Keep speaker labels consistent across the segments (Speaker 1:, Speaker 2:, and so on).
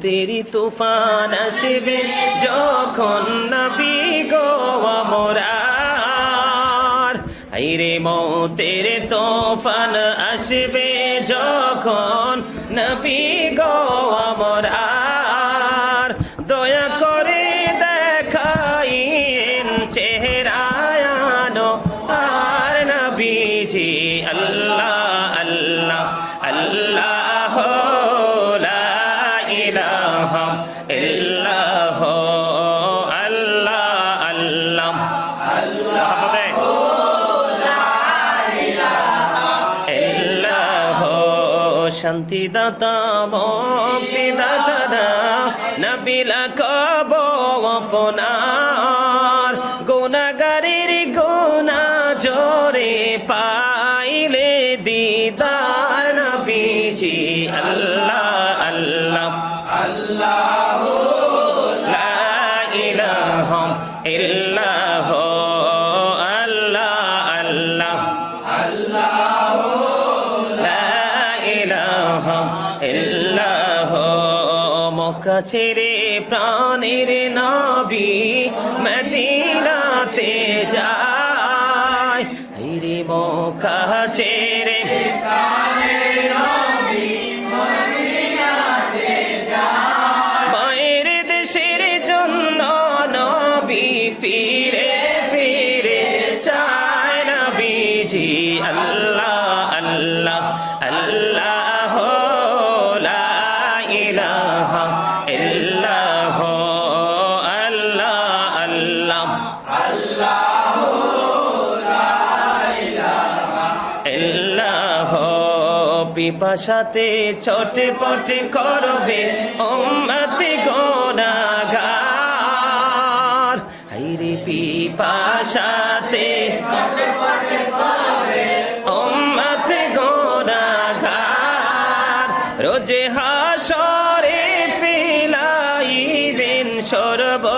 Speaker 1: মৌতের তুফান আসবে যখন নবী গো আমরার আইরে মৌতের তুফান আসবে যখন নবী গো শান্তিদাতা মুক্তিদাতা নবিলা কব আপনার গুনাগারের গুনা জোরে পাইলে দিদার নবীজি আল্লাহ আল্লাহ আল্লাহ। মক্কা ছেড়ে প্রাণের নাবি, মদিনাতে যায়। হাইরে মক্কা ছেড়ে মায়ের দেশের জন্য নবী ফিরে ফিরে চায় নবীজি আল্লাহ। ইল্লাহ পিপাসাতে ছোটে পটে করবে উম্মতি গোনাগার হাইরে পিপাসাতে উম্মতি গোনাগার রোজে হাসরে ফিলাইবেন সরবতে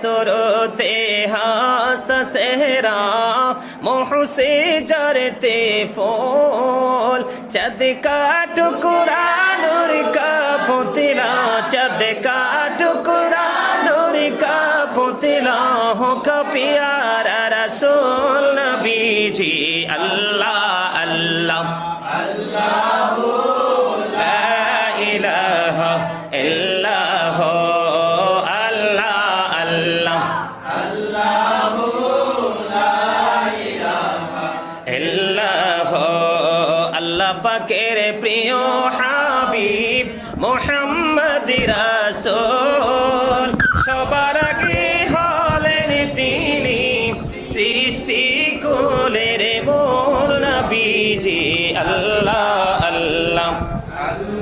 Speaker 1: সুরতে হাস্ত সেহরা, মোহসে জরতে ফোল। চদ কা টুকুরা নূর কা ফুতলা, চদ কা টুকুরা নূর কা ফুতলা। হো কা পিয়ারা রসুল নবীজি আল্লাহ আল্লাহ আল্লাহ। প্রিয় হাবিব মোহাম্মদ রাসূল। সবার আগে হলেন তিনি সৃষ্টি কোলের মূল নবীজি আল্লাহ আল্লাহ।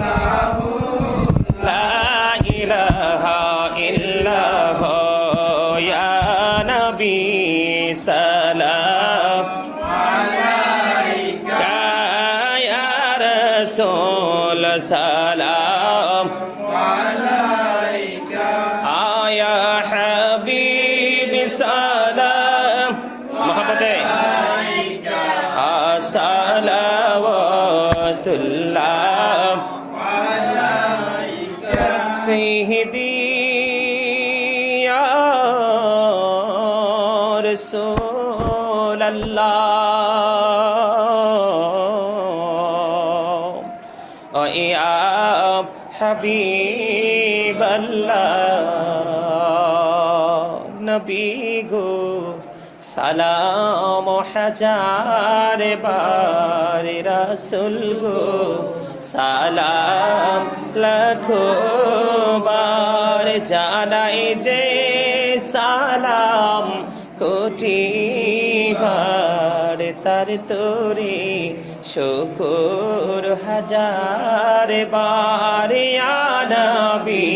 Speaker 1: لا محبته صلوات الله سيدي يا رسول الله ويا حبيب الله نبي গো সালাম হাজার বার রসুল গো, সালাম লাখো বার জানাই যে সালাম কোটি বার তার তোরে শুকুর হাজার বার আনবী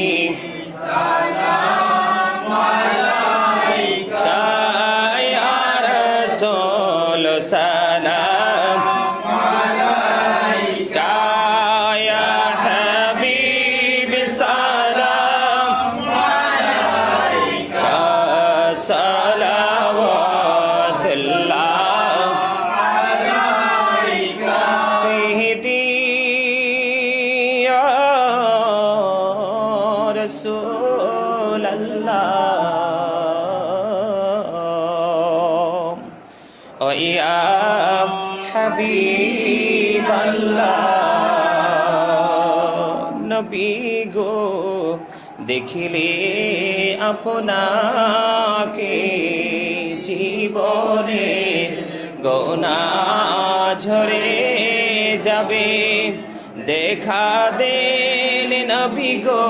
Speaker 1: নবী গো, দেখিলে আপনাকে জীবনের গোনা ঝরে যাবে। দেখা দেন নবী গো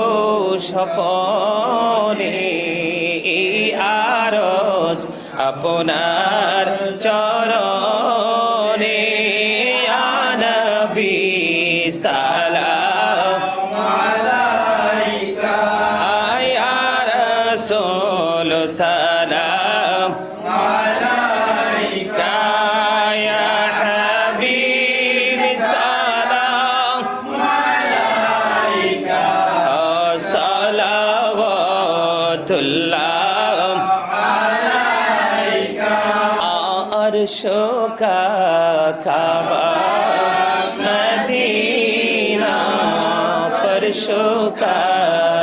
Speaker 1: সপনে আরজ আপনার চরণে عرش کا کعبہ مدینہ فرشوں کا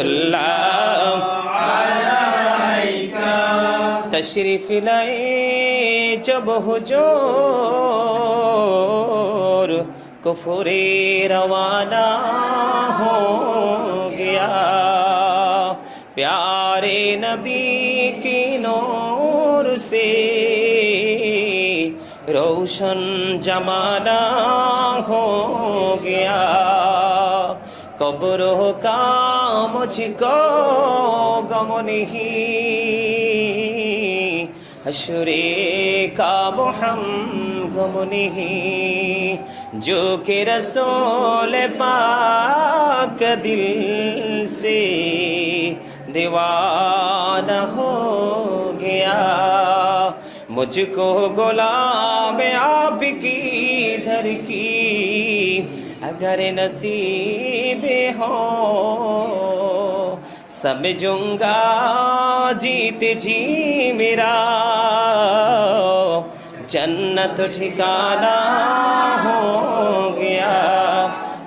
Speaker 1: রহমতুল্লাহ তশরিফ লাই জব হুজুর, কুফরে রওয়ানা হো গিয়া। प्यारे नबी की नूर से रोशन जमाना हो गया कब्रों का गम नहीं हशरे का हम गम जो कि रसूल पाक दिल से दीवाना हो गया। मुझको गुलाम आप की धर की अगर नसीब हो, समझूँगा जीत जी मेरा। जन्नत ठिकाना हो गया,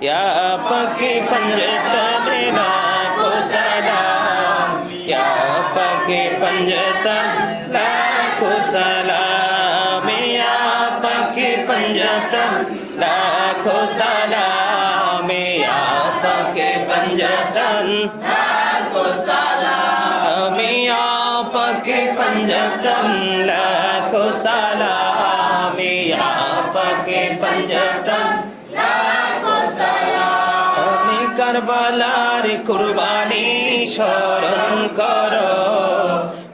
Speaker 1: या पके पंजतन को सलाम। या पके Panjtan panjatan aku salam Kami apa ke panjatan laku salam Kami apa ke panjatan laku salam Kami karbalar kurbani syaran karo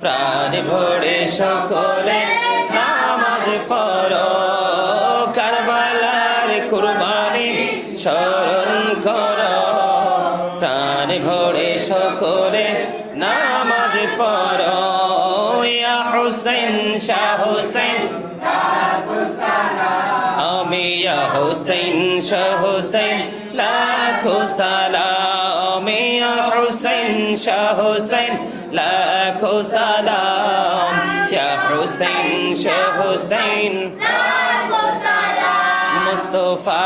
Speaker 1: প্রাণ ভরে সকলে নামাজ পড়ো প্রাণ ভরে সকলে নামাজ ইয়া হুসেন শাহ হুসেন আমি হুসেন শাহ হুসেন লাখো সালাম হুসাইন শাহ হুসাইন। লাখো সালাম ইয়া হুসাইন শাহ হুসাইন। মুস্তফা